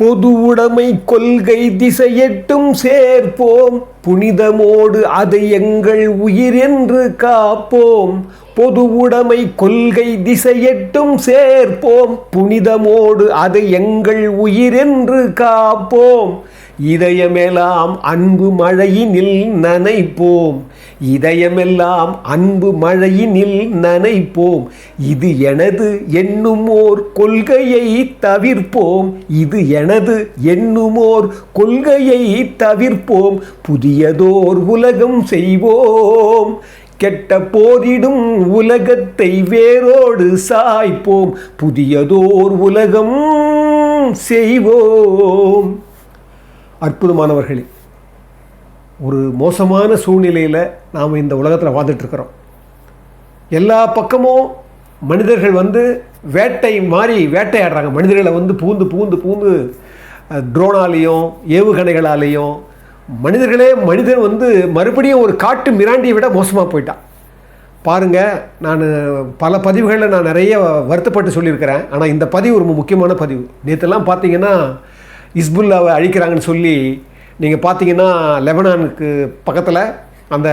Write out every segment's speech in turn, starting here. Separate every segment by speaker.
Speaker 1: பொது உடைமை கொள்கை திசையெட்டும் சேர்ப்போம் புனிதமோடு அதை எங்கள் உயிர் என்று காப்போம் பொது உடைமை கொள்கை திசையெட்டும் சேர்ப்போம் புனிதமோடு அதை எங்கள் உயிர் என்று காப்போம் இதயமெல்லாம் அன்பு மழையினில் நனைப்போம் இதயமெல்லாம் அன்பு மழையினில் நனைப்போம் இது எனது என்னுமோர் கொள்கையை தவிர்ப்போம் இது எனது என்னுமோர் கொள்கையை தவிர்ப்போம் புதியதோர் உலகம் செய்வோம் கெட்ட போரிடும் உலகத்தை வேரோடு சாய்ப்போம் புதியதோர் உலகம் செய்வோம் அற்புதமானவர்களே ஒரு மோசமான சூழ்நிலையில் நாம் இந்த உலகத்தில் வாழ்ந்துட்டுருக்கிறோம் எல்லா பக்கமும் மனிதர்கள் வந்து வேட்டை மாறி வேட்டையாடுறாங்க மனிதர்களை வந்து பூந்து பூந்து பூந்து ட்ரோனாலேயும் ஏவுகணைகளாலேயும் மனிதர்களே மனிதன் வந்து மறுபடியும் ஒரு காட்டு மிராண்டியை விட மோசமாக போயிட்டான் பாருங்கள் நான் பல பதிவுகளில் நான் நிறைய வருத்தப்பட்டு சொல்லியிருக்கிறேன் ஆனால் இந்த பதிவு ரொம்ப முக்கியமான பதிவு நேற்றுலாம் பார்த்தீங்கன்னா இஸ்புல்லாவை அழிக்கிறாங்கன்னு சொல்லி நீங்கள் பார்த்தீங்கன்னா லெபனானுக்கு பக்கத்தில் அந்த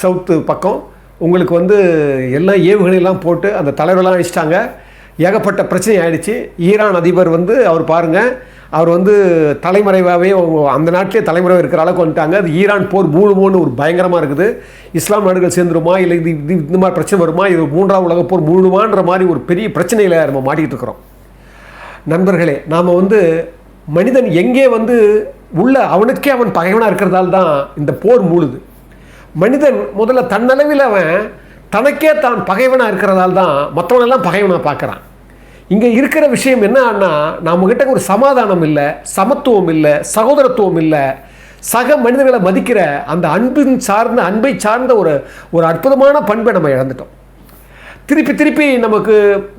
Speaker 1: சவுத்து பக்கம் உங்களுக்கு வந்து எல்லாம் ஏவுகணையெல்லாம் போட்டு அந்த தலைவரெல்லாம் அழிச்சிட்டாங்க ஏகப்பட்ட பிரச்சனை ஆயிடுச்சு ஈரான் அதிபர் வந்து அவர் பாருங்கள் அவர் வந்து தலைமறைவாகவே அந்த நாட்டிலே தலைமுறை இருக்கிற அளவுக்கு வந்துட்டாங்க அது ஈரான் போர் மூழுமோன்னு ஒரு பயங்கரமாக இருக்குது இஸ்லாம் நாடுகள் சேர்ந்துருமா இல்லை இது இது இந்த மாதிரி பிரச்சனை வருமா இது மூன்றாம் உலக போர் மூழுமான்ற மாதிரி ஒரு பெரிய பிரச்சனையில் நம்ம மாட்டிக்கிட்டு இருக்கிறோம் நண்பர்களே நாம் வந்து மனிதன் எங்கே வந்து உள்ள அவனுக்கே அவன் பகைவனாக இருக்கிறதால தான் இந்த போர் மூழுது மனிதன் முதல்ல தன்னளவில் அவன் தனக்கே தான் பகைவனாக இருக்கிறதால தான் மற்றவனெல்லாம் பகைவனாக பார்க்குறான் இங்கே இருக்கிற விஷயம் என்னன்னா கிட்ட ஒரு சமாதானம் இல்லை சமத்துவம் இல்லை சகோதரத்துவம் இல்லை சக மனிதர்களை மதிக்கிற அந்த அன்பின் சார்ந்த அன்பை சார்ந்த ஒரு ஒரு அற்புதமான பண்பை நம்ம இழந்துட்டோம் திருப்பி திருப்பி நமக்கு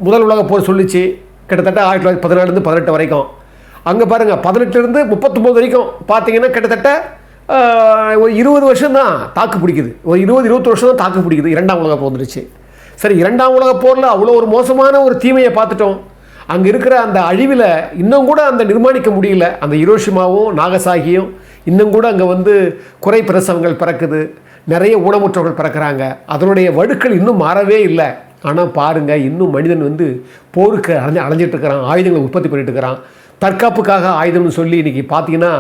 Speaker 1: முதல் உலக போர் சொல்லிச்சு கிட்டத்தட்ட ஆயிரத்தி தொள்ளாயிரத்தி பதினாலுலேருந்து பதினெட்டு வரைக்கும் அங்கே பாருங்கள் பதினெட்டுலேருந்து முப்பத்தொம்போது வரைக்கும் பார்த்தீங்கன்னா கிட்டத்தட்ட ஒரு இருபது வருஷம் தான் தாக்கு பிடிக்குது ஒரு இருபது இருபத்தி வருஷம் தான் தாக்கு பிடிக்குது இரண்டாம் உலக போர் வந்துடுச்சு சரி இரண்டாம் உலக போரில் அவ்வளோ ஒரு மோசமான ஒரு தீமையை பார்த்துட்டோம் அங்கே இருக்கிற அந்த அழிவில் இன்னும் கூட அந்த நிர்மாணிக்க முடியல அந்த இரோஷிமாவும் நாகசாகியும் இன்னும் கூட அங்கே வந்து குறை பிரசவங்கள் பிறக்குது நிறைய ஊனமுற்றவர்கள் பிறக்கிறாங்க அதனுடைய வடுக்கள் இன்னும் மாறவே இல்லை ஆனால் பாருங்கள் இன்னும் மனிதன் வந்து போருக்கு அலைஞ்சு அலைஞ்சிட்டு இருக்கிறான் ஆயுதங்களை உற்பத்தி பண்ணிட்டு இருக்கிறான் தற்காப்புக்காக ஆயுதம்னு சொல்லி இன்றைக்கி பார்த்தீங்கன்னா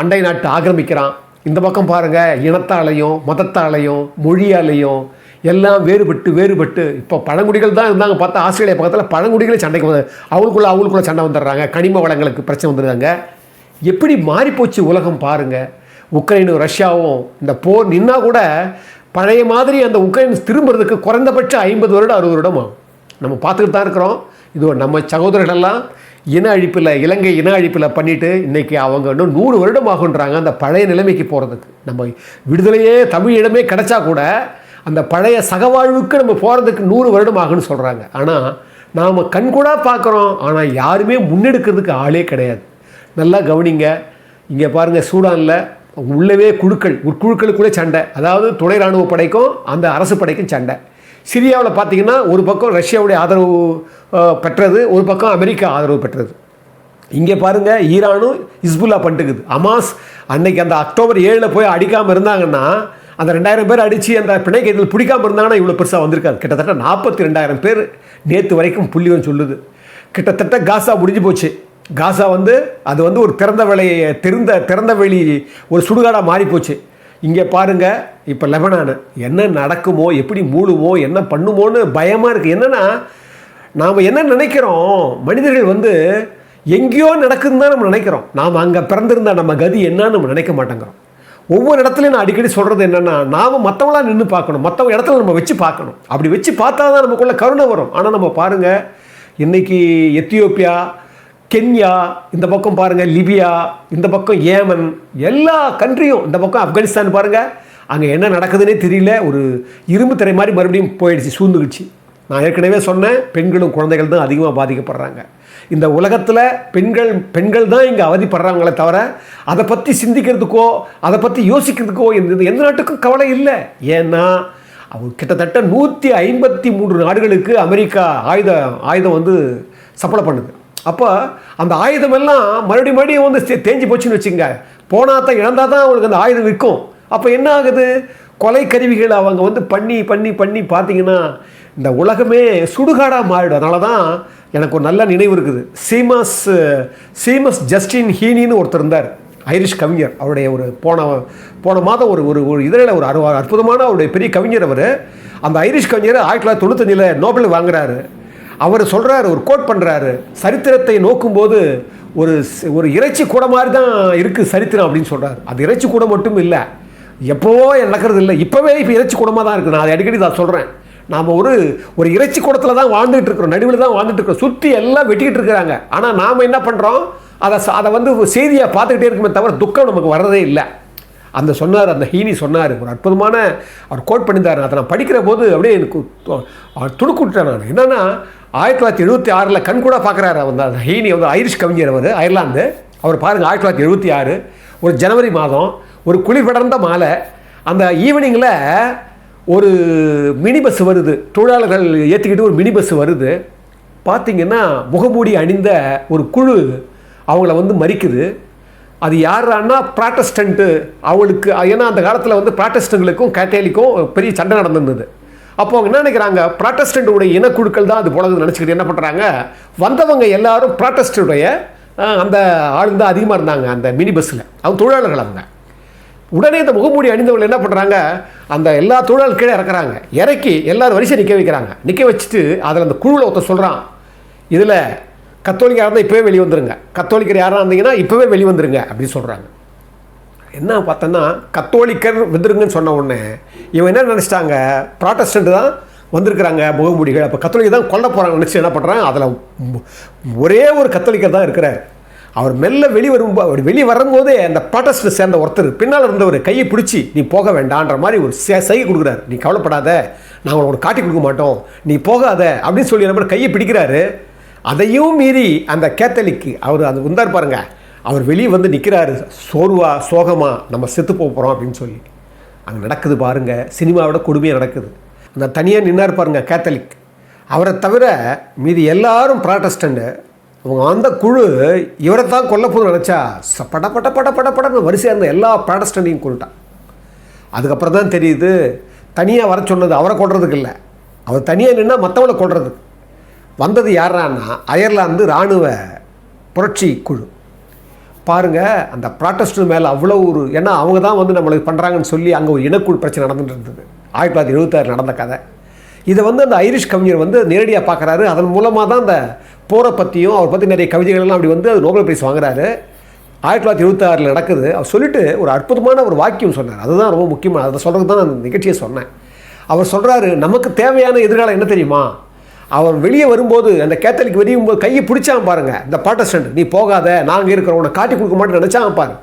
Speaker 1: அண்டை நாட்டு ஆக்கிரமிக்கிறான் இந்த பக்கம் பாருங்கள் இனத்தாலையும் மதத்தாலையும் மொழியாலையும் எல்லாம் வேறுபட்டு வேறுபட்டு இப்போ பழங்குடிகள் தான் இருந்தாங்க பார்த்தா ஆஸ்திரேலியா பக்கத்தில் பழங்குடிகளே சண்டைக்கு வந்து அவங்களுக்குள்ள அவங்களுக்குள்ள சண்டை வந்துடுறாங்க கனிம வளங்களுக்கு பிரச்சனை வந்துடுறாங்க எப்படி மாறிப்போச்சு உலகம் பாருங்கள் உக்ரைனும் ரஷ்யாவும் இந்த போர் நின்னா கூட பழைய மாதிரி அந்த உக்ரைன் திரும்புறதுக்கு குறைந்தபட்சம் ஐம்பது வருடம் அறுபது வருடமா நம்ம பார்த்துக்கிட்டு தான் இருக்கிறோம் இது நம்ம எல்லாம் இன அழிப்பில் இலங்கை இன அழிப்பில் பண்ணிவிட்டு இன்றைக்கி அவங்க இன்னும் நூறு வருடம் ஆகுன்றாங்க அந்த பழைய நிலைமைக்கு போகிறதுக்கு நம்ம விடுதலையே தமிழ் இடமே கிடச்சா கூட அந்த பழைய சகவாழ்வுக்கு நம்ம போகிறதுக்கு நூறு வருடம் ஆகுன்னு சொல்கிறாங்க ஆனால் நாம் கண்கூடாக பார்க்குறோம் ஆனால் யாருமே முன்னெடுக்கிறதுக்கு ஆளே கிடையாது நல்லா கவனிங்க இங்கே பாருங்கள் சூடானில் உள்ளவே குழுக்கள் உட்குழுக்களுக்குள்ளே சண்டை அதாவது துணை இராணுவ படைக்கும் அந்த அரசு படைக்கும் சண்டை சிரியாவில் பார்த்திங்கன்னா ஒரு பக்கம் ரஷ்யாவுடைய ஆதரவு பெற்றது ஒரு பக்கம் அமெரிக்கா ஆதரவு பெற்றது இங்கே பாருங்கள் ஈரானும் ஹிஸ்புல்லா பண்ணிட்டுக்குது அமாஸ் அன்னைக்கு அந்த அக்டோபர் ஏழில் போய் அடிக்காமல் இருந்தாங்கன்னா அந்த ரெண்டாயிரம் பேர் அடித்து அந்த பிணை கைதில் பிடிக்காமல் இருந்தாங்கன்னா இவ்வளோ பெருசாக வந்திருக்காது கிட்டத்தட்ட நாற்பத்தி ரெண்டாயிரம் பேர் நேற்று வரைக்கும் புள்ளிவன் சொல்லுது கிட்டத்தட்ட காசா முடிஞ்சு போச்சு காசா வந்து அது வந்து ஒரு திறந்த வேலையை தெரிந்த திறந்த வெளி ஒரு சுடுகாடாக மாறிப்போச்சு இங்கே பாருங்கள் இப்போ லெபனானு என்ன நடக்குமோ எப்படி மூழுவோ என்ன பண்ணுமோன்னு பயமாக இருக்குது என்னென்னா நாம் என்ன நினைக்கிறோம் மனிதர்கள் வந்து எங்கேயோ நடக்குதுன்னு தான் நம்ம நினைக்கிறோம் நாம் அங்கே பிறந்திருந்தா நம்ம கதி என்னன்னு நம்ம நினைக்க மாட்டேங்கிறோம் ஒவ்வொரு இடத்துலையும் நான் அடிக்கடி சொல்கிறது என்னென்னா நாம் மற்றவங்களாம் நின்று பார்க்கணும் மற்றவங்க இடத்துல நம்ம வச்சு பார்க்கணும் அப்படி வச்சு பார்த்தா தான் நமக்குள்ளே கருணை வரும் ஆனால் நம்ம பாருங்கள் இன்றைக்கி எத்தியோப்பியா கென்யா இந்த பக்கம் பாருங்கள் லிபியா இந்த பக்கம் ஏமன் எல்லா கண்ட்ரியும் இந்த பக்கம் ஆப்கானிஸ்தான் பாருங்கள் அங்கே என்ன நடக்குதுன்னே தெரியல ஒரு இரும்பு திரை மாதிரி மறுபடியும் போயிடுச்சு சூழ்ந்துக்கிச்சு நான் ஏற்கனவே சொன்னேன் பெண்களும் குழந்தைகள் தான் அதிகமாக பாதிக்கப்படுறாங்க இந்த உலகத்தில் பெண்கள் பெண்கள் தான் இங்கே அவதிப்படுறாங்களே தவிர அதை பற்றி சிந்திக்கிறதுக்கோ அதை பற்றி யோசிக்கிறதுக்கோ எந்த எந்த நாட்டுக்கும் கவலை இல்லை ஏன்னா அவர் கிட்டத்தட்ட நூற்றி ஐம்பத்தி மூன்று நாடுகளுக்கு அமெரிக்கா ஆயுத ஆயுதம் வந்து சப்ளை பண்ணுது அப்போ அந்த ஆயுதமெல்லாம் மறுபடியும் மறுபடியும் வந்து தேஞ்சு போச்சுன்னு வச்சுக்கோங்க போனால் தான் இழந்தால் தான் அவங்களுக்கு அந்த ஆயுதம் விற்கும் அப்போ என்ன ஆகுது கொலை கருவிகள் அவங்க வந்து பண்ணி பண்ணி பண்ணி பார்த்தீங்கன்னா இந்த உலகமே சுடுகாடாக மாறிடும் அதனால தான் எனக்கு ஒரு நல்ல நினைவு இருக்குது சீமஸ் சீமஸ் ஜஸ்டின் ஹீனின்னு ஒருத்தர் இருந்தார் ஐரிஷ் கவிஞர் அவருடைய ஒரு போன போன மாதம் ஒரு ஒரு ஒரு இதழில் ஒரு அற்புதமான அவருடைய பெரிய கவிஞர் அவர் அந்த ஐரிஷ் கவிஞர் ஆயிரத்தி தொள்ளாயிரத்தி தொண்ணூத்தஞ்சில் நோபல் வாங்குறாரு அவர் சொல்கிறாரு ஒரு கோட் பண்ணுறாரு சரித்திரத்தை நோக்கும்போது ஒரு ஒரு இறைச்சி கூட மாதிரி தான் இருக்குது சரித்திரம் அப்படின்னு சொல்கிறார் அது இறைச்சி கூட மட்டும் இல்லை எப்போவோ நடக்கிறது இல்லை இப்போவே இப்போ இறைச்சி கூடமாக தான் இருக்குது நான் அதை அடிக்கடி நான் சொல்கிறேன் நாம் ஒரு ஒரு இறைச்சி கூடத்தில் தான் வாழ்ந்துட்டு இருக்கிறோம் நடுவில் தான் வாழ்ந்துட்டு இருக்கிறோம் சுற்றி எல்லாம் வெட்டிக்கிட்டு இருக்கிறாங்க ஆனால் நாம் என்ன பண்ணுறோம் அதை அதை வந்து செய்தியாக பார்த்துக்கிட்டே இருக்குமே தவிர துக்கம் நமக்கு வர்றதே இல்லை அந்த சொன்னார் அந்த ஹீனி சொன்னார் ஒரு அற்புதமான அவர் கோட் பண்ணியிருந்தார் அதை நான் படிக்கிற போது அப்படியே எனக்கு துணுக்குட்டேன் நான் என்னென்னா ஆயிரத்தி தொள்ளாயிரத்தி எழுபத்தி ஆறில் கண் கூட பார்க்குறாரு அவர் தான் ஹீனி வந்து ஐரிஷ் கவிஞர் அவர் அயர்லாந்து அவர் பாருங்கள் ஆயிரத்தி தொள்ளாயிரத்தி எழுபத்தி ஆறு ஒரு ஜனவரி மாதம் ஒரு குளிர்படர்ந்த மாலை அந்த ஈவினிங்கில் ஒரு மினி பஸ் வருது தொழிலாளர்கள் ஏற்றிக்கிட்டு ஒரு மினி பஸ் வருது பார்த்திங்கன்னா முகமூடி அணிந்த ஒரு குழு அவங்கள வந்து மறிக்குது அது யாரான்னா ப்ராட்டஸ்டண்ட்டு அவங்களுக்கு ஏன்னா அந்த காலத்தில் வந்து ப்ராட்டஸ்டங்களுக்கும் கேட்டேலிக்கும் பெரிய சண்டை நடந்திருந்தது அப்போ அவங்க என்ன நினைக்கிறாங்க ப்ராட்டஸ்டண்ட்டுடைய இனக்குழுக்கள் தான் அது போனதுன்னு நினச்சிக்கிட்டு என்ன பண்ணுறாங்க வந்தவங்க எல்லாரும் ப்ராட்டஸ்டுடைய அந்த ஆளுந்த அதிகமாக இருந்தாங்க அந்த மினி பஸ்ஸில் அவங்க தொழிலாளர்கள் அவங்க உடனே இந்த முகமூடி அணிந்தவங்க என்ன பண்ணுறாங்க அந்த எல்லா தொழிலாளர் கீழே இறக்குறாங்க இறக்கி எல்லோரும் வரிசை நிற்க வைக்கிறாங்க நிற்க வச்சுட்டு அதில் அந்த குழுவில் ஒருத்தர் சொல்கிறான் இதில் கத்தோலிக்காக இருந்தால் இப்போவே வெளியே வந்துருங்க கத்தோலிக்கர் யாராக இருந்தீங்கன்னா இப்போவே வெளியே வந்துருங்க அப்படின்னு சொல்கிறாங்க என்ன பார்த்தோன்னா கத்தோலிக்கர் வந்துருங்கன்னு சொன்ன உடனே இவன் என்ன நினச்சிட்டாங்க ப்ராட்டஸ்டண்ட் தான் வந்திருக்கிறாங்க முகமூடிகள் அப்போ கத்தோலிக்க தான் கொல்ல போகிறாங்க நினச்சி என்ன பண்ணுறாங்க அதில் ஒரே ஒரு கத்தோலிக்கர் தான் இருக்கிறார் அவர் மெல்ல வெளி வரும் அவர் வெளியே வரும்போதே அந்த ப்ராட்டஸ்ட் சேர்ந்த ஒருத்தர் பின்னால் இருந்தவர் கையை பிடிச்சி நீ போக வேண்டான்ற மாதிரி ஒரு சை கொடுக்குறாரு நீ கவலைப்படாத நாங்கள் உங்களுக்கு காட்டி கொடுக்க மாட்டோம் நீ போகாத அப்படின்னு சொல்லி நம்ம கையை பிடிக்கிறாரு அதையும் மீறி அந்த கேத்தலிக்கு அவர் அது வந்தார் பாருங்கள் அவர் வெளியே வந்து நிற்கிறாரு சோர்வா சோகமாக நம்ம செத்து போகிறோம் அப்படின்னு சொல்லி அங்கே நடக்குது பாருங்கள் சினிமாவோட கொடுமையாக நடக்குது அந்த தனியாக நின்னார் பாருங்கள் கேத்தலிக் அவரை தவிர மீதி எல்லாரும் ப்ராட்டஸ்டண்ட்டு அவங்க அந்த குழு இவரை தான் கொல்ல போதும் நினச்சா பட பட பட பட படம் வரிசையாக இருந்த எல்லா ப்ராடஸ்டண்டையும் கொண்டுட்டான் அதுக்கப்புறம் தான் தெரியுது தனியாக வர சொன்னது அவரை கொள்றதுக்கு இல்லை அவர் தனியாக நின்றா மற்றவளை கொள்றதுக்கு வந்தது யாரான்னா அயர்லாந்து இராணுவ புரட்சி குழு பாருங்கள் அந்த ப்ராட்டஸ்ட் மேலே அவ்வளோ ஒரு ஏன்னா அவங்க தான் வந்து நம்மளுக்கு பண்ணுறாங்கன்னு சொல்லி அங்கே ஒரு இனக்குழு பிரச்சனை நடந்துகிட்டு இருந்தது ஆயிரத்தி தொள்ளாயிரத்தி எழுபத்தாறு நடந்த கதை இதை வந்து அந்த ஐரிஷ் கவிஞர் வந்து நேரடியாக பார்க்குறாரு அதன் மூலமாக தான் அந்த போரை பற்றியும் அவர் பற்றி நிறைய கவிதைகள்லாம் அப்படி வந்து நோபல் பிரைஸ் வாங்குறாரு ஆயிரத்தி தொள்ளாயிரத்தி எழுபத்தாறில் நடக்குது அவர் சொல்லிட்டு ஒரு அற்புதமான ஒரு வாக்கியம் சொன்னார் அதுதான் ரொம்ப முக்கியமான அதை சொல்கிறது தான் நான் நிகழ்ச்சியை சொன்னேன் அவர் சொல்கிறாரு நமக்கு தேவையான எதிர்காலம் என்ன தெரியுமா அவர் வெளியே வரும்போது அந்த கேத்தலிக் வெளியும் போது கையை பிடிச்சான் பாருங்க இந்த பாட்டஸ்டன்ட் நீ போகாத நாங்கள் இருக்கிறோம் உன்னை காட்டி கொடுக்க மாட்டேன்னு நினச்சான் பாரு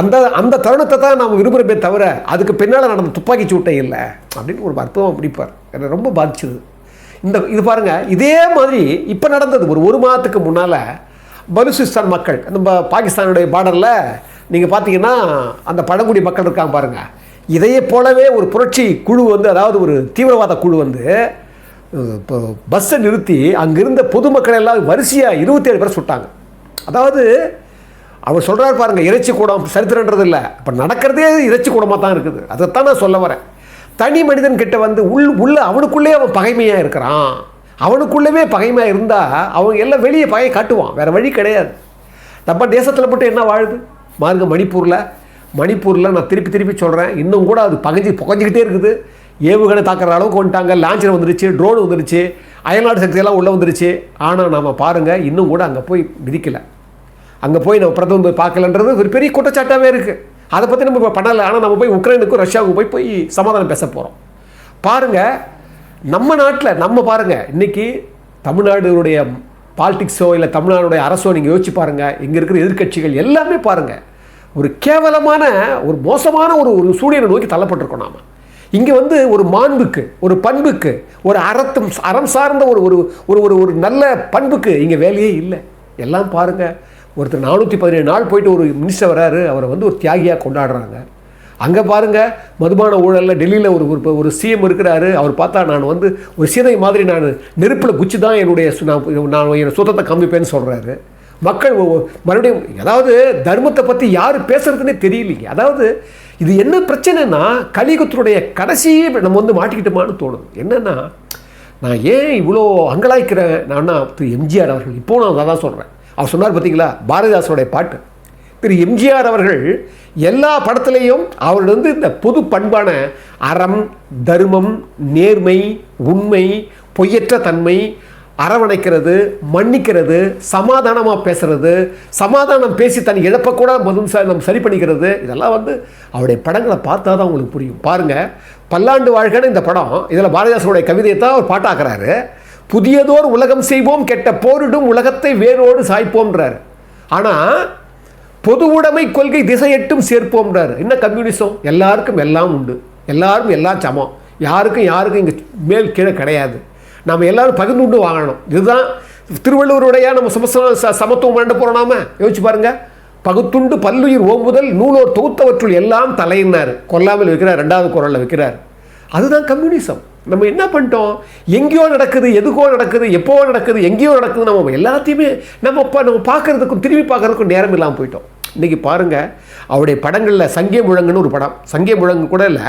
Speaker 1: அந்த அந்த தருணத்தை தான் நாம் விரும்புகிறமே தவிர அதுக்கு பின்னால் நடந்த துப்பாக்கி சூட்டை இல்லை அப்படின்னு ஒரு அற்புதமாக பிடிப்பார் என்னை ரொம்ப பாதிச்சுது இந்த இது பாருங்கள் இதே மாதிரி இப்போ நடந்தது ஒரு ஒரு மாதத்துக்கு முன்னால் பலுசிஸ்தான் மக்கள் நம்ம பாகிஸ்தானுடைய பார்டரில் நீங்கள் பார்த்தீங்கன்னா அந்த பழங்குடி மக்கள் இருக்காங்க பாருங்கள் இதையே போலவே ஒரு புரட்சி குழு வந்து அதாவது ஒரு தீவிரவாத குழு வந்து இப்போ பஸ்ஸை நிறுத்தி அங்கிருந்த பொதுமக்கள் எல்லாம் வரிசையாக இருபத்தேழு பேர் சுட்டாங்க அதாவது அவர் சொல்கிறார் பாருங்கள் இறைச்சி கூடம் சரித்திரன்றது இல்லை இப்போ நடக்கிறதே இறைச்சி கூடமாக தான் இருக்குது அதைத்தான் நான் சொல்ல வரேன் தனி மனிதன் கிட்ட வந்து உள் உள்ள அவனுக்குள்ளே அவன் பகைமையாக இருக்கிறான் அவனுக்குள்ளவே பகைமையாக இருந்தால் அவங்க எல்லாம் வெளியே பகையை காட்டுவான் வேறு வழி கிடையாது நம்ம தேசத்தில் மட்டும் என்ன வாழுது மாருங்க மணிப்பூரில் மணிப்பூரில் நான் திருப்பி திருப்பி சொல்கிறேன் இன்னும் கூட அது பகஞ்சு புகஞ்சிக்கிட்டே இருக்குது ஏவுகணை தாக்குற அளவுக்கு வந்துட்டாங்க லான்ச்சர் வந்துருச்சு ட்ரோன் வந்துருச்சு அயல்நாடு சக்தியெல்லாம் உள்ளே வந்துருச்சு ஆனால் நாம் பாருங்கள் இன்னும் கூட அங்கே போய் மிதிக்கலை அங்கே போய் நம்ம பிரதமர் போய் பார்க்கலன்றது ஒரு பெரிய குற்றச்சாட்டாகவே இருக்குது அதை பற்றி நம்ம இப்போ பண்ணலை ஆனால் நம்ம போய் உக்ரைனுக்கும் ரஷ்யாவுக்கும் போய் போய் சமாதானம் பேச போகிறோம் பாருங்கள் நம்ம நாட்டில் நம்ம பாருங்கள் இன்றைக்கி தமிழ்நாடுடைய பாலிடிக்ஸோ இல்லை தமிழ்நாடுடைய அரசோ நீங்கள் யோசிச்சு பாருங்கள் இங்கே இருக்கிற எதிர்கட்சிகள் எல்லாமே பாருங்கள் ஒரு கேவலமான ஒரு மோசமான ஒரு ஒரு சூழலை நோக்கி தள்ளப்பட்டிருக்கோம் நாம் இங்கே வந்து ஒரு மாண்புக்கு ஒரு பண்புக்கு ஒரு அறத்தும் அறம் சார்ந்த ஒரு ஒரு ஒரு ஒரு ஒரு நல்ல பண்புக்கு இங்கே வேலையே இல்லை எல்லாம் பாருங்கள் ஒருத்தர் நானூற்றி பதினேழு நாள் போயிட்டு ஒரு மினிஸ்டர் வராரு அவரை வந்து ஒரு தியாகியாக கொண்டாடுறாங்க அங்கே பாருங்கள் மதுபான ஊழலில் டெல்லியில் ஒரு ஒரு ஒரு சிஎம் இருக்கிறாரு அவர் பார்த்தா நான் வந்து ஒரு சீதை மாதிரி நான் நெருப்பில் குச்சி தான் என்னுடைய நான் என் சுத்தத்தை காமிப்பேன்னு சொல்கிறாரு மக்கள் மறுபடியும் அதாவது தர்மத்தை பற்றி யார் பேசுகிறதுனே தெரியலீங்க அதாவது இது என்ன பிரச்சனைனா கலியுகத்தினுடைய கடைசியே நம்ம வந்து மாட்டிக்கிட்டோமான்னு தோணுது என்னென்னா நான் ஏன் இவ்வளோ அங்கலாய்க்கிறேன் நான் திரு எம்ஜிஆர் அவர்கள் இப்போ நான் அதை தான் சொல்கிறேன் அவர் சொன்னார் பார்த்தீங்களா பாரதிதாசனுடைய பாட்டு திரு எம்ஜிஆர் அவர்கள் எல்லா படத்துலேயும் வந்து இந்த பொது பண்பான அறம் தர்மம் நேர்மை உண்மை பொய்யற்ற தன்மை அரவணைக்கிறது மன்னிக்கிறது சமாதானமாக பேசுறது சமாதானம் பேசி தன் இழப்பை கூட மதும் சார் நம்ம சரி பண்ணிக்கிறது இதெல்லாம் வந்து அவருடைய படங்களை பார்த்தா தான் உங்களுக்கு புரியும் பாருங்கள் பல்லாண்டு வாழ்கன்னு இந்த படம் இதில் பாரதிதாசனுடைய கவிதையை தான் அவர் பாட்டாக்குறாரு புதியதோர் உலகம் செய்வோம் கெட்ட போரிடும் உலகத்தை வேரோடு சாய்ப்போம்ன்றார் ஆனால் பொது உடைமை கொள்கை திசையட்டும் சேர்ப்போம்ன்றார் என்ன கம்யூனிசம் எல்லாருக்கும் எல்லாம் உண்டு எல்லாரும் எல்லாம் சமம் யாருக்கும் யாருக்கும் இங்கே மேல் கீழே கிடையாது நம்ம எல்லோரும் பகிர்ந்து கொண்டு வாங்கணும் இதுதான் திருவள்ளுவருடைய நம்ம சமஸ்தான சமத்துவம் வேண்ட போகிறோம் நாம யோசிச்சு பாருங்கள் பகுத்துண்டு பல்லுயிர் ஓம்புதல் நூலோர் தொகுத்தவற்றுள் எல்லாம் தலையினார் கொல்லாமல் வைக்கிறார் ரெண்டாவது குரலில் வைக்கிறார் அதுதான் கம்யூனிசம் நம்ம என்ன பண்ணிட்டோம் எங்கேயோ நடக்குது எதுக்கோ நடக்குது எப்போ நடக்குது எங்கேயோ நடக்குது நம்ம எல்லாத்தையுமே நம்ம இப்போ நம்ம பார்க்குறதுக்கும் திரும்பி பார்க்குறதுக்கும் நேரம் இல்லாமல் போயிட்டோம் இன்றைக்கி பாருங்கள் அவருடைய படங்களில் சங்கே முழங்குன்னு ஒரு படம் சங்கே முழங்கு கூட இல்லை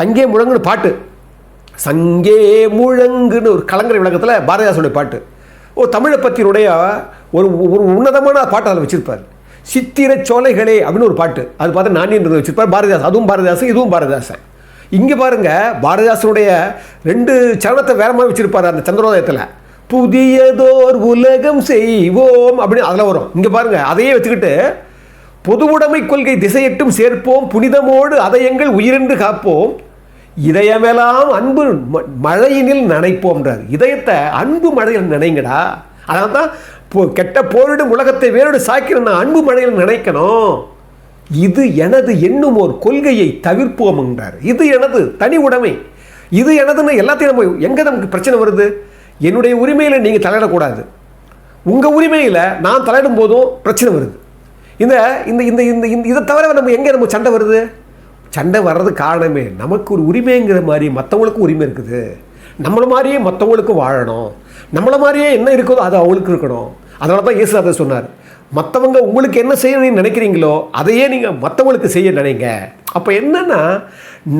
Speaker 1: சங்கே முழங்குன்னு பாட்டு சங்கே முழங்குன்னு ஒரு கலங்கரை விளக்கத்தில் பாரதிதாசனுடைய பாட்டு ஓ தமிழை பற்றினுடைய ஒரு ஒரு உன்னதமான பாட்டு அதில் வச்சுருப்பார் சித்திர சோலைகளே அப்படின்னு ஒரு பாட்டு அது பார்த்தா நானியன்றது வச்சுருப்பார் பாரதிதாசன் அதுவும் பாரதிதாசன் இதுவும் பாரதிதாசன் இங்கே பாருங்கள் பாரதிதாசனுடைய ரெண்டு சரணத்தை வேற மாதிரி வச்சுருப்பார் அந்த சந்திரோதயத்தில் புதியதோர் உலகம் செய்வோம் அப்படின்னு அதில் வரும் இங்கே பாருங்கள் அதையே வச்சுக்கிட்டு பொதுவுடைமை கொள்கை திசையட்டும் சேர்ப்போம் புனிதமோடு அதை எங்கள் உயிரென்று காப்போம் இதயமெல்லாம் அன்பு மழையினில் நினைப்போம்ன்றார் இதயத்தை அன்பு மழையில் நினைங்கடா அதனால தான் கெட்ட போரிடும் உலகத்தை வேரோடு சாய்க்கிற நான் அன்பு மழையில் நினைக்கணும் இது எனது என்னும் ஒரு கொள்கையை தவிர்ப்போம்ன்றார் இது எனது தனி உடைமை இது எனதுன்னு எல்லாத்தையும் நம்ம எங்கே நமக்கு பிரச்சனை வருது என்னுடைய உரிமையில் நீங்கள் தலையிடக்கூடாது உங்கள் உரிமையில் நான் தலையிடும் போதும் பிரச்சனை வருது இந்த இந்த இந்த இந்த இதை தவிர நம்ம எங்கே நம்ம சண்டை வருது சண்டை வர்றது காரணமே நமக்கு ஒரு உரிமைங்கிற மாதிரி மற்றவங்களுக்கும் உரிமை இருக்குது நம்மளை மாதிரியே மற்றவங்களுக்கும் வாழணும் நம்மளை மாதிரியே என்ன இருக்குதோ அது அவங்களுக்கு இருக்கணும் அதனால தான் இயேசு அதை சொன்னார் மற்றவங்க உங்களுக்கு என்ன செய்யணும்னு நினைக்கிறீங்களோ அதையே நீங்கள் மற்றவங்களுக்கு செய்ய நினைங்க அப்போ என்னென்னா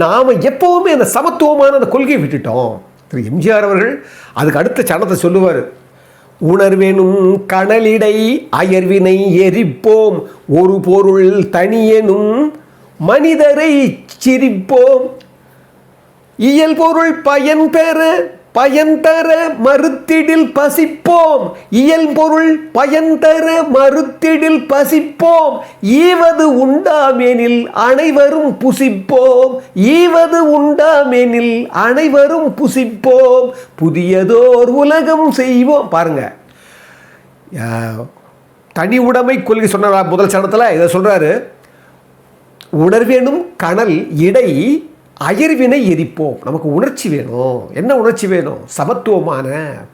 Speaker 1: நாம் எப்போவுமே அந்த சமத்துவமான அந்த கொள்கையை விட்டுட்டோம் திரு எம்ஜிஆர் அவர்கள் அதுக்கு அடுத்த சடத்தை சொல்லுவார் உணர்வேனும் கணலிடை அயர்வினை எரிப்போம் ஒரு பொருள் தனியேனும் மனிதரை சிரிப்போம் இயல்பொருள் பயன் பெற பயன் தர மறுத்திடில் பசிப்போம் இயல்பொருள் பயன் தர மறுத்திடில் பசிப்போம் ஈவது உண்டாமெனில் அனைவரும் புசிப்போம் ஈவது உண்டாமெனில் அனைவரும் புசிப்போம் புதியதோர் உலகம் செய்வோம் பாருங்க தனி உடைமை கொள்கை சொன்னார் முதல் சடத்தில் இதை சொல்கிறாரு உணர்வேனும் கணல் இடை அயர்வினை எரிப்போம் நமக்கு உணர்ச்சி வேணும் என்ன உணர்ச்சி வேணும் சமத்துவமான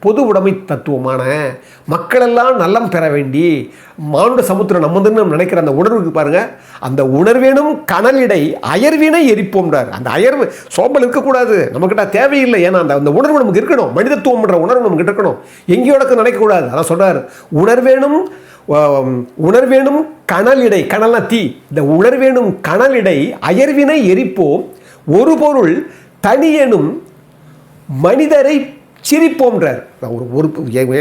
Speaker 1: பொது உடைமை தத்துவமான மக்களெல்லாம் நலம் பெற வேண்டி மானுட சமுத்திரம் நம்மதுன்னு நம்ம நினைக்கிற அந்த உணர்வுக்கு பாருங்கள் அந்த உணர்வேனும் கணலிடை அயர்வினை எரிப்போம்ன்றார் அந்த அயர்வு சோம்பல் இருக்கக்கூடாது நம்மக்கிட்ட தேவையில்லை ஏன்னா அந்த அந்த உணர்வு நமக்கு இருக்கணும் மனிதத்துவம்ன்ற உணர்வு நமக்கு இருக்கணும் எங்கேயோடக்கு நினைக்கக்கூடாது அதான் சொல்கிறார் உணர்வேனும் உணர்வேனும் கனலிடை கனல தீ இந்த உணர்வேனும் கனலிடை அயர்வினை எரிப்போம் ஒரு பொருள் தனியெனும் மனிதரை சிரிப்போம்ன்றார் நான் ஒரு ஒரு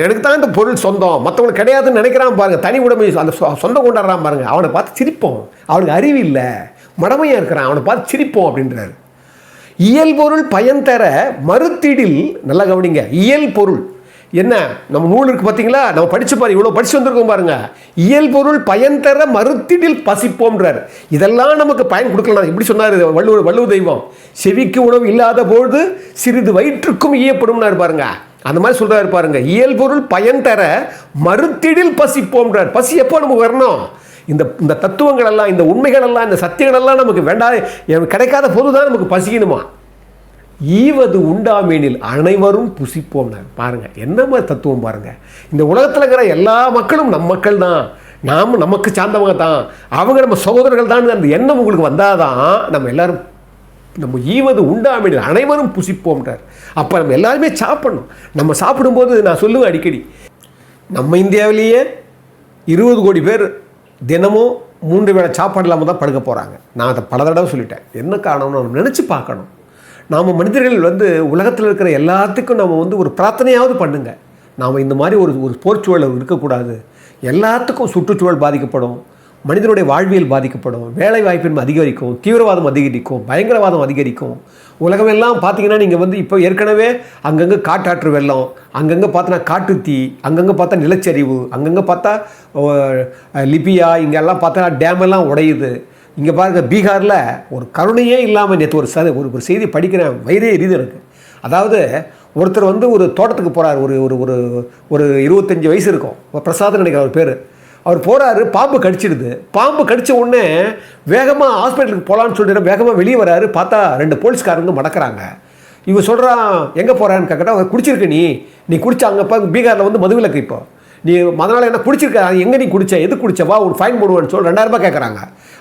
Speaker 1: எனக்கு தான் இந்த பொருள் சொந்தம் மற்றவங்களுக்கு கிடையாதுன்னு நினைக்கிறான் பாருங்கள் தனி உடமை அந்த சொந்தம் கொண்டாடுறான் பாருங்கள் அவனை பார்த்து சிரிப்போம் அவனுக்கு அறிவு இல்லை மடமையாக இருக்கிறான் அவனை பார்த்து சிரிப்போம் அப்படின்றார் இயல்பொருள் பயன் தர மறுத்திடில் நல்லா கவனிங்க இயல் பொருள் என்ன நம்ம நூல் இருக்கு பார்த்தீங்களா நம்ம படித்து பாரு இவ்வளோ படித்து வந்திருக்கோம் பாருங்க இயல்பொருள் பயன் தர மறுத்திடில் பசிப்போம்ன்றார் இதெல்லாம் நமக்கு பயன் கொடுக்கலாம் இப்படி சொன்னார் வள்ளுவர் வள்ளுவ தெய்வம் செவிக்கு உணவு இல்லாத பொழுது சிறிது வயிற்றுக்கும் ஈயப்படும்னார் பாருங்க அந்த மாதிரி சொல்கிறாரு பாருங்க இயல்பொருள் பயன் தர மறுத்திடில் பசிப்போம்ன்றார் பசி எப்போ நமக்கு வரணும் இந்த இந்த தத்துவங்கள் எல்லாம் இந்த உண்மைகள் எல்லாம் இந்த சத்தியங்கள் எல்லாம் நமக்கு வேண்டாம் கிடைக்காத போது தான் நமக்கு பசிக்கணுமா ஈவது உண்டாமேனில் அனைவரும் புசிப்போம்னார் பாருங்கள் மாதிரி தத்துவம் பாருங்கள் இந்த உலகத்தில் இருக்கிற எல்லா மக்களும் நம் மக்கள் தான் நாம் நமக்கு சார்ந்தவங்க தான் அவங்க நம்ம சகோதரர்கள் தான் அந்த எண்ணம் உங்களுக்கு வந்தால் தான் நம்ம எல்லோரும் நம்ம ஈவது உண்டாமேனில் அனைவரும் புசிப்போம்ன்றார் அப்போ நம்ம எல்லாருமே சாப்பிடணும் நம்ம சாப்பிடும்போது நான் சொல்லுவேன் அடிக்கடி நம்ம இந்தியாவிலேயே இருபது கோடி பேர் தினமும் மூன்று வேளை சாப்பாடு இல்லாமல் தான் படுக்க போகிறாங்க நான் அதை பல தடவை சொல்லிட்டேன் என்ன காரணம்னு நம்ம நினச்சி பார்க்கணும் நாம் மனிதர்கள் வந்து உலகத்தில் இருக்கிற எல்லாத்துக்கும் நம்ம வந்து ஒரு பிரார்த்தனையாவது பண்ணுங்க நாம் இந்த மாதிரி ஒரு ஒரு போர்ச்சூழல் இருக்கக்கூடாது எல்லாத்துக்கும் சுற்றுச்சூழல் பாதிக்கப்படும் மனிதனுடைய வாழ்வியல் பாதிக்கப்படும் வேலை வாய்ப்பின் அதிகரிக்கும் தீவிரவாதம் அதிகரிக்கும் பயங்கரவாதம் அதிகரிக்கும் உலகமெல்லாம் பார்த்தீங்கன்னா நீங்கள் வந்து இப்போ ஏற்கனவே அங்கங்கே காட்டாற்று வெள்ளம் அங்கங்கே பார்த்தனா காட்டு தீ அங்கங்கே பார்த்தா நிலச்சரிவு அங்கங்கே பார்த்தா லிபியா இங்கெல்லாம் பார்த்தா டேமெல்லாம் உடையுது இங்கே பாருங்க பீகாரில் ஒரு கருணையே இல்லாமல் நேற்று ஒரு ச ஒரு ஒரு செய்தி படிக்கிற வயதே ரீதி இருக்குது அதாவது ஒருத்தர் வந்து ஒரு தோட்டத்துக்கு போகிறார் ஒரு ஒரு ஒரு ஒரு இருபத்தஞ்சி வயசு இருக்கும் பிரசாதம் நினைக்கிற ஒரு பேர் அவர் போகிறாரு பாம்பு கடிச்சிடுது பாம்பு கடித்த உடனே வேகமாக ஹாஸ்பிட்டலுக்கு போகலான்னு சொல்லிட்டு வேகமாக வெளியே வராரு பார்த்தா ரெண்டு போலீஸ்காரங்க மடக்கிறாங்க இவன் சொல்கிறான் எங்கே போகிறான்னு கேட்கட்டா குடிச்சிருக்க நீ நீ குடிச்சா அங்கே பீகாரில் வந்து மதுவிலக்கு இப்போ நீ மதனால் என்ன குடிச்சிருக்க எங்கே நீ குடிச்ச எது குடிச்சவா ஒரு ஃபைன் போடுவேன்னு சொல்லி ரெண்டாயிரம் ரூபாய் கேட்குறாங்க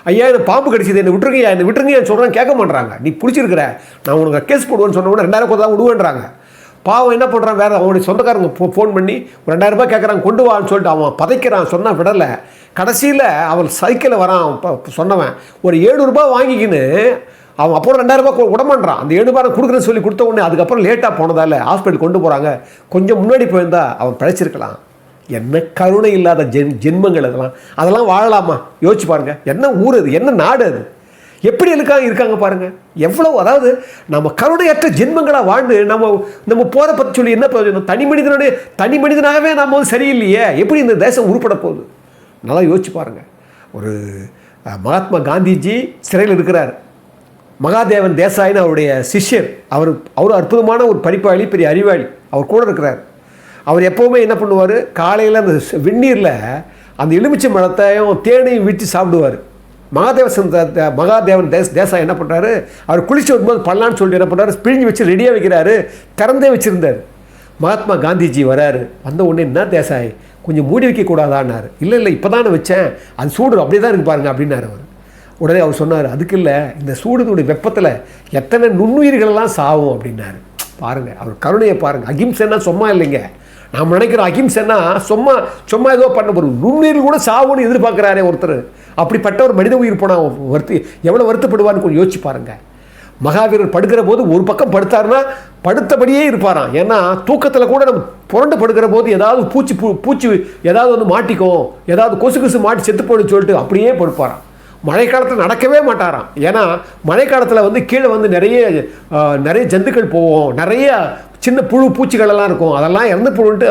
Speaker 1: ஐயா இது பாம்பு கடிச்சது என்ன விட்டுருங்கய்யா என்ன விட்டுருங்க சொல்கிறேன் கேட்க மாட்டேறாங்க நீ பிடிச்சிருக்கிற நான் உனக்கு கேஸ் போடுவேன்னு சொன்ன உடனே ரெண்டாயிரம் தான் விடுவேன்றாங்க பாவம் என்ன பண்ணுறான் வேறு அவனுடைய சொந்தக்காரங்க ஃபோ ஃபோன் பண்ணி ரூபாய் கேட்குறான் கொண்டு வான்னு சொல்லிட்டு அவன் பதைக்கிறான் சொன்னால் விடலை கடைசியில் அவள் சைக்கிளில் வரான் சொன்னவன் ஒரு ஏழு ரூபா வாங்கிக்கின்னு அவன் அப்புறம் ரெண்டாயிரரூபா விடமாட்டான் அந்த ஏழு ரூபாய் கொடுக்குறேன்னு சொல்லி கொடுத்த உடனே அதுக்கப்புறம் லேட்டாக போனதால் ஹாஸ்பிட்டல் கொண்டு போகிறாங்க கொஞ்சம் முன்னாடி போயிருந்தால் அவன் பிழைச்சிருக்கலாம் என்ன கருணை இல்லாத ஜென் ஜென்மங்கள் அதெல்லாம் அதெல்லாம் வாழலாமா யோசிச்சு பாருங்கள் என்ன ஊர் அது என்ன நாடு அது எப்படி இருக்காங்க இருக்காங்க பாருங்கள் எவ்வளோ அதாவது நம்ம கருணையற்ற ஜென்மங்களாக வாழ்ந்து நம்ம நம்ம போகிற பற்றி சொல்லி என்ன பிரயோஜனம் தனி மனிதனுடைய தனி மனிதனாகவே நம்ம வந்து சரியில்லையே எப்படி இந்த தேசம் உருப்பட போகுது நல்லா யோசிச்சு பாருங்கள் ஒரு மகாத்மா காந்திஜி சிறையில் இருக்கிறார் மகாதேவன் தேசாயின்னு அவருடைய சிஷ்யர் அவர் அவர் அற்புதமான ஒரு படிப்பாளி பெரிய அறிவாளி அவர் கூட இருக்கிறார் அவர் எப்போவுமே என்ன பண்ணுவார் காலையில் அந்த வெந்நீரில் அந்த எலுமிச்சை மரத்தையும் தேனையும் விட்டு சாப்பிடுவார் மகாதேவசன் மகாதேவன் தேச தேசா என்ன பண்ணுறாரு அவர் குளிச்சு வரும்போது பண்ணலான்னு சொல்லிட்டு என்ன பண்ணுறாரு பிழிஞ்சு வச்சு ரெடியாக வைக்கிறாரு திறந்தே வச்சுருந்தார் மகாத்மா காந்திஜி வராரு வந்த உடனே என்ன தேசாய் கொஞ்சம் மூடி வைக்கக்கூடாதான்னாரு இல்லை இல்லை இப்போ தானே வச்சேன் அது சூடு அப்படியே தான் இருக்கு பாருங்க அப்படின்னாரு அவர் உடனே அவர் சொன்னார் அதுக்கு இல்லை இந்த சூடுனுடைய வெப்பத்தில் எத்தனை நுண்ணுயிர்களெல்லாம் சாவும் அப்படின்னாரு பாருங்கள் அவர் கருணையை பாருங்கள் அகிம்சைன்னா சும்மா இல்லைங்க நாம் நினைக்கிற அகிம்சைன்னா சும்மா சும்மா ஏதோ பண்ண போகிறோம் நுண்ணீர் கூட சாவுன்னு எதிர்பார்க்குறாரே ஒருத்தர் அப்படிப்பட்ட ஒரு மனித உயிர் போனால் வருத்தி எவ்வளோ வருத்தப்படுவான்னு கொஞ்சம் யோசிச்சு பாருங்கள் மகாவீரர் படுக்கிற போது ஒரு பக்கம் படுத்தாருன்னா படுத்தபடியே இருப்பாராம் ஏன்னா தூக்கத்தில் கூட நம்ம புரண்டு படுக்கிற போது ஏதாவது பூச்சி பூ பூச்சி ஏதாவது வந்து மாட்டிக்கும் ஏதாவது கொசு கொசு மாட்டி செத்து போடுன்னு சொல்லிட்டு அப்படியே படுப்பாராம் மழைக்காலத்தில் நடக்கவே மாட்டாராம் ஏன்னா மழைக்காலத்தில் வந்து கீழே வந்து நிறைய நிறைய ஜந்துக்கள் போவோம் நிறைய சின்ன புழு பூச்சிகளெல்லாம் இருக்கும் அதெல்லாம் இறந்து போயிட்டு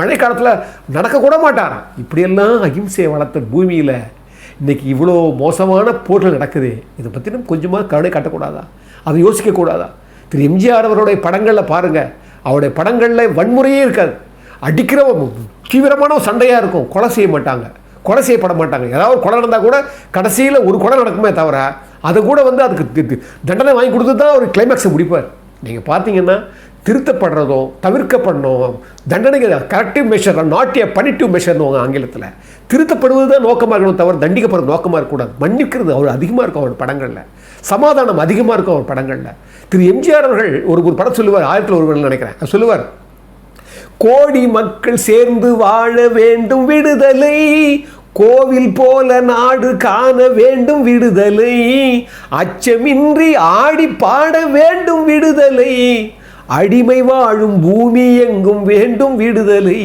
Speaker 1: மழைக்காலத்தில் நடக்கக்கூட மாட்டாராம் இப்படியெல்லாம் அகிம்சையை வளர்த்த பூமியில் இன்றைக்கி இவ்வளோ மோசமான போர்கள் நடக்குது இதை பற்றினும் கொஞ்சமாக கருணை காட்டக்கூடாதா அதை யோசிக்கக்கூடாதா திரு எம்ஜிஆர் அவருடைய படங்களில் பாருங்கள் அவருடைய படங்களில் வன்முறையே இருக்காது அடிக்கிற தீவிரமான சண்டையாக இருக்கும் கொலை செய்ய மாட்டாங்க கொலை செய்யப்பட மாட்டாங்க ஏதாவது ஒரு கொலை நடந்தால் கூட கடைசியில் ஒரு கொலை நடக்குமே தவிர அதை கூட வந்து அதுக்கு தண்டனை வாங்கி கொடுத்து தான் ஒரு கிளைமேக்ஸை முடிப்பார் நீங்கள் பார்த்தீங்கன்னா திருத்தப்படுறதும் தவிர்க்கப்படணும் தண்டனைகள் corrective measure not a punitive மெஷர்னுவாங்க ஆங்கிலத்தில் திருத்தப்படுவது தான் நோக்கமாக இருக்கணும் தவிர தண்டிக்கப்படுறது நோக்கமாக இருக்கக்கூடாது மன்னிக்கிறது அவர் அதிகமாக இருக்கும் அவர் படங்களில் சமாதானம் அதிகமாக இருக்கும் அவர் படங்களில் திரு எம்ஜிஆர் அவர்கள் ஒரு ஒரு படம் சொல்லுவார் ஆயிரத்தில் ஒருவன் நினைக்கிறேன் சொல்லுவார் கோடி மக்கள் சேர்ந்து வாழ வேண்டும் விடுதலை கோவில் போல நாடு காண வேண்டும் விடுதலை அச்சமின்றி ஆடி பாட வேண்டும் விடுதலை அடிமை வாழும் பூமி எங்கும் வேண்டும் விடுதலை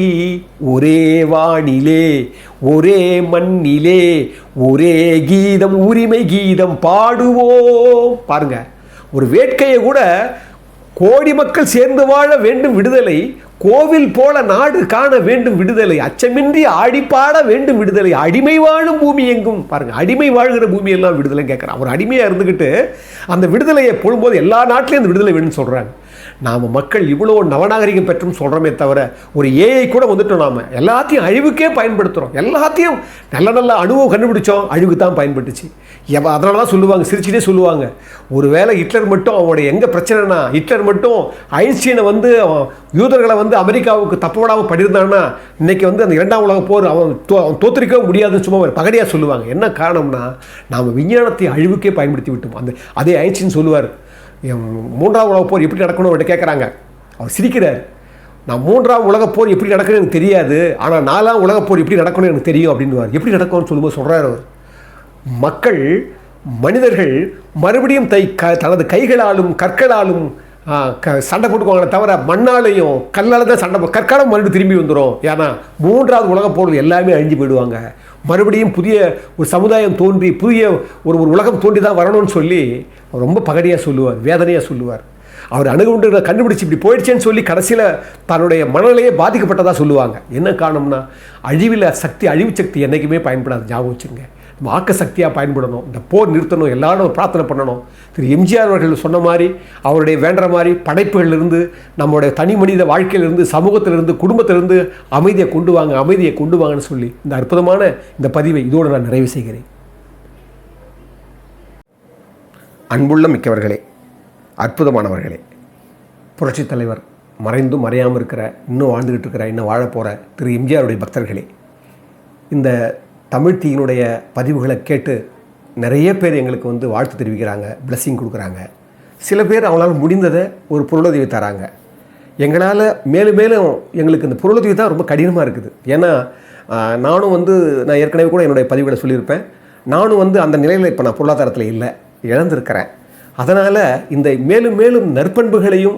Speaker 1: ஒரே வானிலே ஒரே மண்ணிலே ஒரே கீதம் உரிமை கீதம் பாடுவோம் பாருங்க ஒரு வேட்கையை கூட கோடி மக்கள் சேர்ந்து வாழ வேண்டும் விடுதலை கோவில் போல நாடு காண வேண்டும் விடுதலை அச்சமின்றி ஆடிப்பாட வேண்டும் விடுதலை அடிமை வாழும் பூமி எங்கும் பாருங்கள் அடிமை வாழ்கிற பூமியெல்லாம் விடுதலை கேட்குறேன் அவர் அடிமையாக இருந்துக்கிட்டு அந்த விடுதலையை போடும்போது எல்லா நாட்டிலையும் அந்த விடுதலை வேணும்னு சொல்கிறாங்க நாம் மக்கள் இவ்வளோ நவநாகரிகம் பெற்றும் சொல்கிறோமே தவிர ஒரு ஏஐ கூட வந்துட்டோம் நாம் எல்லாத்தையும் அழிவுக்கே பயன்படுத்துகிறோம் எல்லாத்தையும் நல்ல நல்ல அணுவை கண்டுபிடிச்சோம் அழிவுக்கு தான் பயன்பட்டுச்சு எவ அதனால தான் சொல்லுவாங்க சிரிச்சுட்டே சொல்லுவாங்க ஒரு வேளை ஹிட்லர் மட்டும் அவனுடைய எங்கே பிரச்சனைனா ஹிட்லர் மட்டும் ஐன்ஸ்டீனை வந்து யூதர்களை வந்து அமெரிக்காவுக்கு தப்பு விடாமல் படியிருந்தான்னா இன்றைக்கி வந்து அந்த இரண்டாம் உலக போர் அவன் தோ அவன் தோத்திருக்கவே முடியாதுன்னு சும்மா ஒரு பகடியாக சொல்லுவாங்க என்ன காரணம்னா நாம் விஞ்ஞானத்தை அழிவுக்கே பயன்படுத்தி விட்டோம் அந்த அதே ஐன்ஸ்டீன் சொல்லுவார் மூன்றாம் உலக போர் எப்படி நடக்கணும் அவர்கிட்ட கேட்குறாங்க அவர் சிரிக்கிறார் நான் மூன்றாம் உலக போர் எப்படி நடக்கணும் எனக்கு தெரியாது ஆனால் நாலாம் உலக போர் எப்படி நடக்கணும்னு எனக்கு தெரியும் அப்படின்னு எப்படி நடக்கும்னு சொல்லும்போது சொல்கிறார் அவர் மக்கள் மனிதர்கள் மறுபடியும் தை க தனது கைகளாலும் கற்களாலும் க சண்டை போட்டுக்குவாங்களே தவிர மண்ணாலையும் கல்லால் தான் சண்டை கற்காலம் மறுபடியும் திரும்பி வந்துடும் ஏன்னா மூன்றாவது உலக போடுறது எல்லாமே அழிஞ்சு போயிடுவாங்க மறுபடியும் புதிய ஒரு சமுதாயம் தோன்றி புதிய ஒரு ஒரு உலகம் தோன்றி தான் வரணும்னு சொல்லி ரொம்ப பகடியாக சொல்லுவார் வேதனையாக சொல்லுவார் அவர் அணுகுண்டு கண்டுபிடிச்சி இப்படி போயிடுச்சேன்னு சொல்லி கடைசியில் தன்னுடைய மனநிலையே பாதிக்கப்பட்டதாக சொல்லுவாங்க என்ன காரணம்னா அழிவில் சக்தி அழிவு சக்தி என்றைக்குமே பயன்படாது ஞாபகம் வச்சுங்க வாக்கு சக்தியாக பயன்படணும் இந்த போர் நிறுத்தணும் எல்லாரும் பிரார்த்தனை பண்ணணும் திரு எம்ஜிஆர் அவர்கள் சொன்ன மாதிரி அவருடைய வேண்டுற மாதிரி படைப்புகளிலிருந்து நம்மளுடைய தனி மனித வாழ்க்கையிலிருந்து சமூகத்திலிருந்து குடும்பத்திலிருந்து அமைதியை கொண்டு வாங்க அமைதியை கொண்டு வாங்கன்னு சொல்லி இந்த அற்புதமான இந்த பதிவை இதோடு நான் நிறைவு செய்கிறேன் அன்புள்ள மிக்கவர்களே அற்புதமானவர்களே புரட்சித் தலைவர் மறைந்தும் மறையாமல் இருக்கிற இன்னும் வாழ்ந்துக்கிட்டு இருக்கிற இன்னும் வாழப்போகிற திரு எம்ஜிஆருடைய பக்தர்களே இந்த தமிழ்த்தியினுடைய பதிவுகளை கேட்டு நிறைய பேர் எங்களுக்கு வந்து வாழ்த்து தெரிவிக்கிறாங்க பிளஸ்ஸிங் கொடுக்குறாங்க சில பேர் அவங்களால முடிந்ததை ஒரு பொருளுதவி தராங்க எங்களால் மேலும் மேலும் எங்களுக்கு இந்த பொருளுதவி தான் ரொம்ப கடினமாக இருக்குது ஏன்னா நானும் வந்து நான் ஏற்கனவே கூட என்னுடைய பதிவுகளை சொல்லியிருப்பேன் நானும் வந்து அந்த நிலையில் இப்போ நான் பொருளாதாரத்தில் இல்லை இழந்திருக்கிறேன் அதனால் இந்த மேலும் மேலும் நற்பண்புகளையும்